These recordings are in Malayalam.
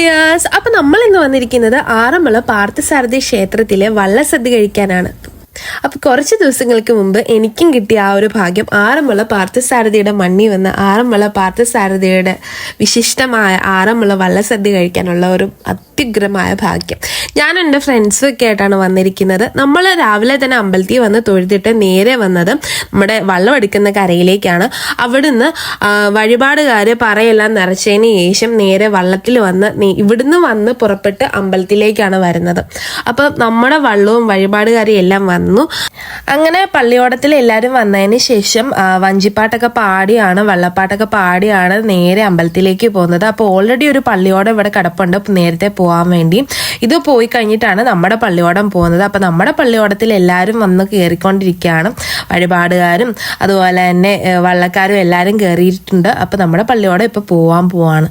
വ്യൂവേഴ്സ് അപ്പൊ നമ്മൾ ഇന്ന് വന്നിരിക്കുന്നത് ആറന്മുള പാർത്ഥസാരഥി ക്ഷേത്രത്തിലെ വള്ളസദ്യ കഴിക്കാനാണ്. അപ്പൊ കുറച്ച് ദിവസങ്ങൾക്ക് മുമ്പ് എനിക്കും കിട്ടിയ ആ ഒരു ഭാഗ്യം ആറന്മുള പാർത്ഥസാരഥിയുടെ മണ്ണി വന്ന ആറന്മുള പാർത്ഥസാരഥിയുടെ വിശിഷ്ടമായ ആറന്മുള വള്ളസദ്യ കഴിക്കാനുള്ള ഒരു അത്യുഗ്രമായ ഭാഗ്യം. ഞാൻ എന്റെ ഫ്രണ്ട്സും ഒക്കെ ആയിട്ടാണ് വന്നിരിക്കുന്നത്. നമ്മൾ രാവിലെ തന്നെ അമ്പലത്തിൽ വന്ന് തൊഴുതിട്ട് നേരെ വന്നത് നമ്മുടെ വള്ളം എടുക്കുന്ന കരയിലേക്കാണ്. അവിടുന്ന് വഴിപാടുകാർ പറയെല്ലാം നിറച്ചതിന് ശേഷം നേരെ വള്ളത്തിൽ വന്ന് ഇവിടുന്ന് വന്ന് പുറപ്പെട്ട് അമ്പലത്തിലേക്കാണ് വരുന്നത്. അപ്പം നമ്മുടെ വള്ളവും വഴിപാടുകാരെയും എല്ലാം വന്നു അങ്ങനെ പള്ളിയോടത്തിൽ എല്ലാവരും വന്നതിന് ശേഷം വഞ്ചിപ്പാട്ടൊക്കെ പാടിയാണ് വള്ളപ്പാട്ടൊക്കെ പാടിയാണ് നേരെ അമ്പലത്തിലേക്ക് പോകുന്നത്. അപ്പോൾ ഓൾറെഡി ഒരു പള്ളിയോടം ഇവിടെ കിടപ്പുണ്ട്. നേരത്തെ പോകാൻ വേണ്ടി ഇത് പോയി കഴിഞ്ഞിട്ടാണ് നമ്മുടെ പള്ളിയോടം പോകുന്നത്. അപ്പോൾ നമ്മുടെ പള്ളിയോടത്തിൽ എല്ലാവരും വന്ന് കയറിക്കൊണ്ടിരിക്കുകയാണ് വഴിപാടുകാരും അതുപോലെ തന്നെ വള്ളക്കാരും എല്ലാവരും കയറിയിട്ടുണ്ട് അപ്പോൾ നമ്മുടെ പള്ളിയോടം ഇപ്പോൾ പോകാൻ പോവാണ്.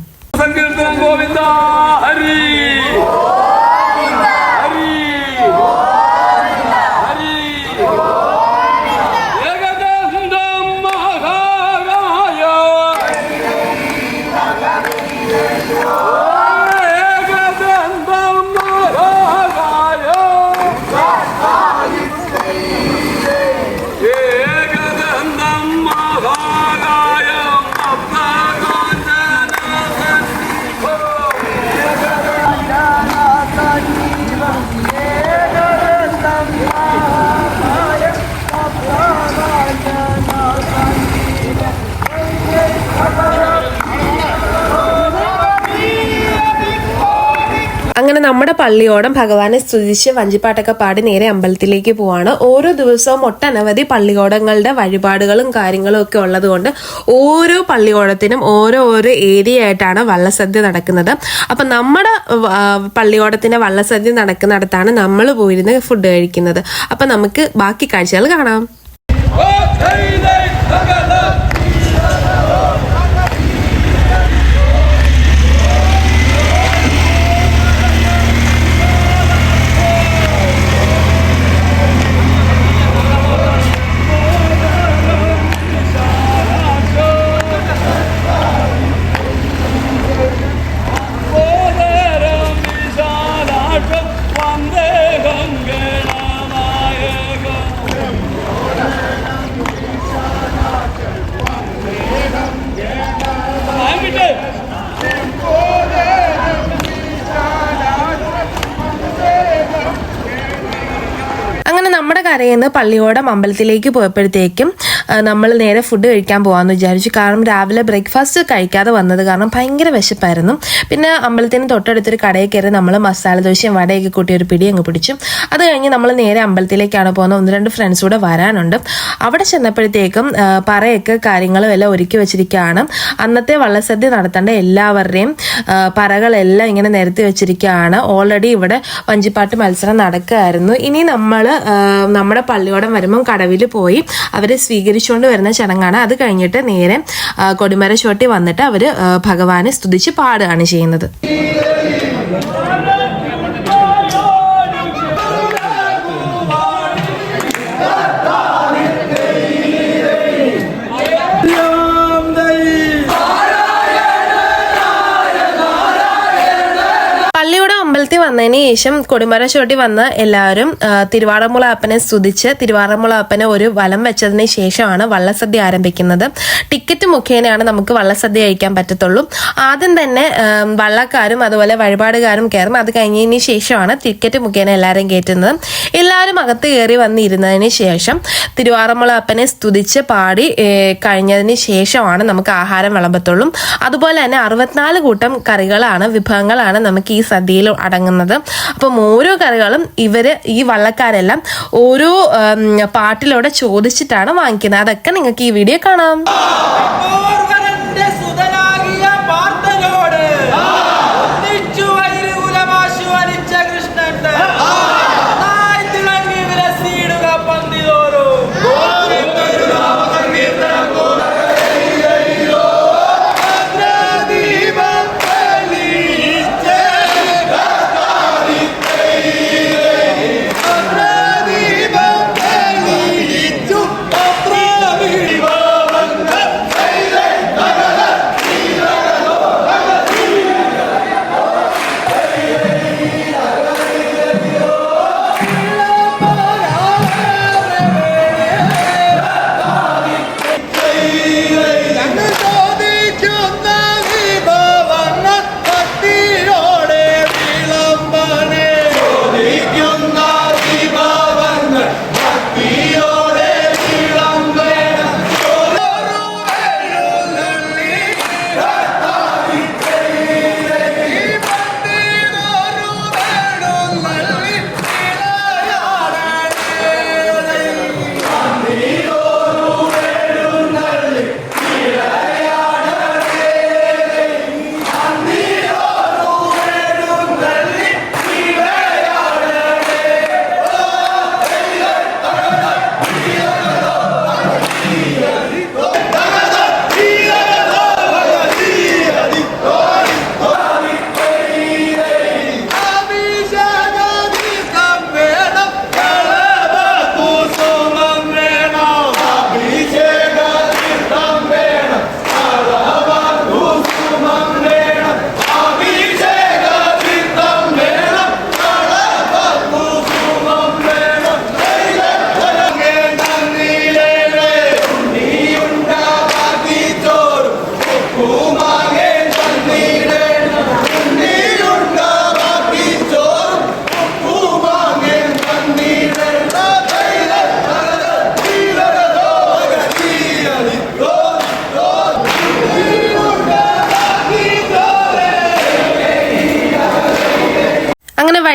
നമ്മുടെ പള്ളിയോടം ഭഗവാനെ സ്തുതിച്ച് വഞ്ചിപ്പാട്ടൊക്കെ പാടി നേരെ അമ്പലത്തിലേക്ക് പോവാണ്. ഓരോ ദിവസവും ഒട്ടനവധി പള്ളിയോടങ്ങളുടെ വഴിപാടുകളും കാര്യങ്ങളും ഒക്കെ ഉള്ളതുകൊണ്ട് ഓരോ പള്ളിയോടത്തിനും ഓരോ ഓരോ ഏരിയ ആയിട്ടാണ് വള്ളസദ്യ നടക്കുന്നത്. അപ്പൊ നമ്മുടെ പള്ളിയോടത്തിന്റെ വള്ളസദ്യ നടക്കുന്നിടത്താണ് നമ്മൾ പോയിരുന്ന് ഫുഡ് കഴിക്കുന്നത്. അപ്പൊ നമുക്ക് ബാക്കി കാഴ്ചകൾ കാണാം. കരയിൽ നിന്ന് പള്ളിയോടം അമ്പലത്തിലേക്ക് പോയപ്പോഴത്തേക്കും നമ്മൾ നേരെ ഫുഡ് കഴിക്കാൻ പോകാമെന്ന് വിചാരിച്ചു. കാരണം രാവിലെ ബ്രേക്ക്ഫാസ്റ്റ് കഴിക്കാതെ വന്നത് കാരണം ഭയങ്കര വിശപ്പായിരുന്നു. പിന്നെ അമ്പലത്തിന് തൊട്ടടുത്തൊരു കടയിൽ കയറി നമ്മൾ മസാല ദോശയും വടയൊക്കെ കൂട്ടി ഒരു പിടി അങ്ങ് പിടിച്ചു. അത് കഴിഞ്ഞ് നമ്മൾ നേരെ അമ്പലത്തിലേക്കാണ് പോകുന്നത്. ഒന്ന് രണ്ട് ഫ്രണ്ട്സ് കൂടെ വരാനുണ്ട്. അവിടെ ചെന്നപ്പോഴത്തേക്കും പറയൊക്കെ കാര്യങ്ങളും എല്ലാം ഒരുക്കി വെച്ചിരിക്കുകയാണ്. അന്നത്തെ വള്ളസദ്യ നടത്തേണ്ട എല്ലാവരുടെയും പറകളെല്ലാം ഇങ്ങനെ നിരത്തി വെച്ചിരിക്കുകയാണ്. ഓൾറെഡി ഇവിടെ വഞ്ചിപ്പാട്ട് മത്സരം നടക്കുകയായിരുന്നു. ഇനി നമ്മൾ നമ്മുടെ പള്ളിയോടം വരുമ്പം കടവിൽ പോയി അവരെ സ്വീകരിച്ചുകൊണ്ട് വരുന്ന ചടങ്ങാണ്. അത് കഴിഞ്ഞിട്ട് നേരെ കൊടിമര ചോട്ടി വന്നിട്ട് അവർ ഭഗവാനെ സ്തുതിച്ച് പാടുകയാണ് ചെയ്യുന്നത്. പള്ളിയുടെ അമ്പലത്തിൽ വന്നതിന് ശേഷം കൊടിമര ചോട്ടി വന്ന് എല്ലാവരും തിരുവാറമ്മുള അപ്പനെ സ്തുതിച്ച് തിരുവാറന്മുള അപ്പനെ ഒരു വലം വെച്ചതിന് ശേഷമാണ് വള്ളസദ്യ ആരംഭിക്കുന്നത്. ടിക്കറ്റ് മുഖേനയാണ് നമുക്ക് വള്ളസദ്യ കഴിക്കാൻ പറ്റത്തുള്ളൂ. ആദ്യം തന്നെ വള്ളക്കാരും അതുപോലെ വഴിപാടുകാരും കയറും. അത് കഴിഞ്ഞതിന് ശേഷമാണ് ടിക്കറ്റ് മുഖേന എല്ലാവരും കയറ്റുന്നത്. എല്ലാവരും അകത്ത് കയറി വന്നിരുന്നതിന് ശേഷം തിരുവാറന്മുള അപ്പനെ സ്തുതിച്ച് പാടി കഴിഞ്ഞതിന് ശേഷമാണ് നമുക്ക് ആഹാരം വിളമ്പത്തുള്ളൂ. അതുപോലെ തന്നെ അറുപത്തിനാല് കൂട്ടം കറികളാണ് വിഭവങ്ങളാണ് നമുക്ക് ഈ സദ്യയിൽ അടങ്ങുന്നത്. അപ്പം ഓരോ കറികളും ഇവർ ഈ വള്ളക്കാരെല്ലാം ഓരോ പാട്ടിലൂടെ ചോദിച്ചിട്ടാണ് വാങ്ങിക്കുന്നത്. അതൊക്കെ നിങ്ങൾക്ക് ഈ വീഡിയോ കാണാം.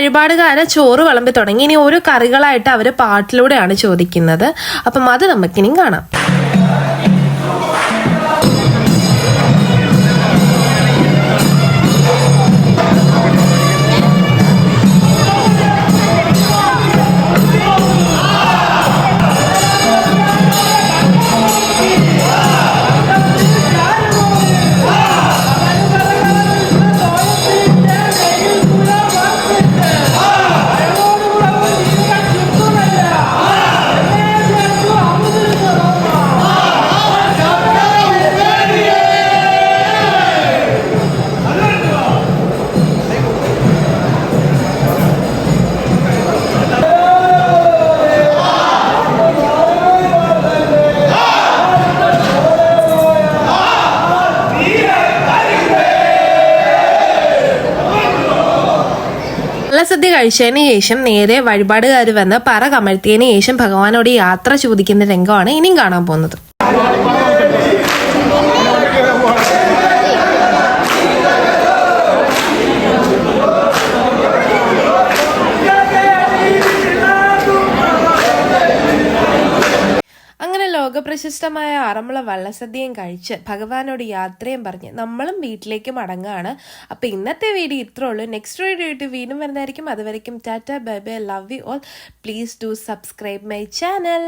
വഴിപാടുകാരെ ചോറ് വിളമ്പി തുടങ്ങി. ഇനി ഓരോ കറികളായിട്ട് അവർ പാട്ടിലൂടെയാണ് ചോദിക്കുന്നത്. അപ്പം അത് നമുക്കിനിയും കാണാം. കഴിച്ചതിന് ശേഷം നേരെ വഴിപാടുകാർ വന്ന് പറ കമഴ്ത്തിയതിന് ശേഷം ഭഗവാനോട് യാത്ര ചോദിക്കുന്ന രംഗമാണ് ഇനിയും കാണാൻ പോകുന്നത്. ലോകപ്രശസ്തമായ ആറന്മുള വള്ളസദ്യയും കഴിച്ച് ഭഗവാനോട് യാത്രയും പറഞ്ഞ് നമ്മളും വീട്ടിലേക്ക് മടങ്ങുകയാണ് അപ്പോൾ ഇന്നത്തെ വീഡിയോ ഇത്രേ ഉള്ളൂ. നെക്സ്റ്റ് വീഡിയോ ആയിട്ട് വീണ്ടും വരുന്നതായിരിക്കും. അതുവരെയും tata bye bye love you all please do subscribe my channel